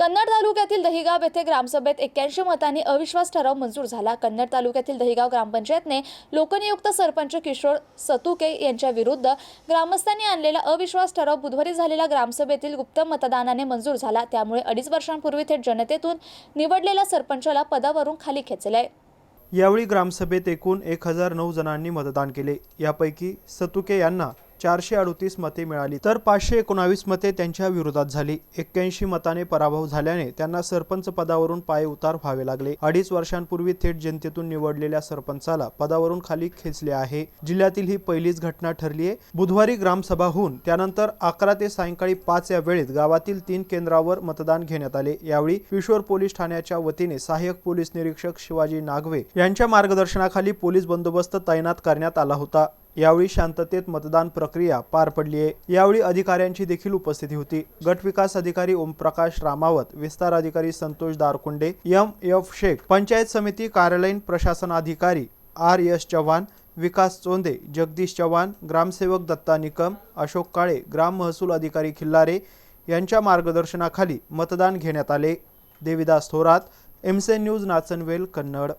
कन्नड तालुक्यातील दहिगाव येथे ग्रामसभेत एक्क्याऐंशी मतांनी अविश्वास ठराव मंजूर झाला. कन्नड तालुक्यातील दहिगाव ग्रामपंचायतने लोकनियुक्त सरपंच किशोर सतुके यांच्या विरुद्ध ग्रामस्थांनी आणलेला अविश्वास ठराव बुधवारी झालेल्या ग्रामसभेतील गुप्त मतदानाने मंजूर झाला. त्यामुळे अडीच वर्षांपूर्वी थेट जनतेतून निवडलेल्या सरपंचाला पदावरून खाली खेचले. यावेळी ग्रामसभेत एकूण एक हजार नऊ जणांनी मतदान केले. यापैकी सतुके यांना चारशे अडतीस मते मिळाली. तर पाचशे एकोणावीस मते त्यांच्या विरोधात झाली. एक्क्याऐंशी मताने पराभव झाल्याने त्यांना सरपंच पदावरून पाय उतार व्हावे लागले. अडीच वर्षांपूर्वी थेट जनतेतून निवडलेल्या सरपंचाला पदावरून खाली खेचले आहे. जिल्ह्यातील ही पहिलीच घटना ठरली आहे. बुधवारी ग्रामसभा होऊन त्यानंतर अकरा ते सायंकाळी पाच या वेळेत गावातील तीन केंद्रावर मतदान घेण्यात आले. यावेळी किशोर पोलीस ठाण्याच्या वतीने सहाय्यक पोलीस निरीक्षक शिवाजी नागवे यांच्या मार्गदर्शनाखाली पोलीस बंदोबस्त तैनात करण्यात आला होता. यावेळी शांततेत मतदान प्रक्रिया पार पडली आहे. यावेळी अधिकाऱ्यांची देखील उपस्थिती होती. गटविकास अधिकारी ओमप्रकाश रामावत विस्तार अधिकारी संतोष दारकुंडे एम एफ शेख पंचायत समिती कार्यालयीन प्रशासनाधिकारी आर एस चव्हाण विकास चोंदे जगदीश चव्हाण ग्रामसेवक दत्ता निकम अशोक काळे ग्राम महसूल अधिकारी खिल्लारे यांच्या मार्गदर्शनाखाली मतदान घेण्यात आले. देविदास थोरात एमसेन न्यूज नाचनवेल कन्नड.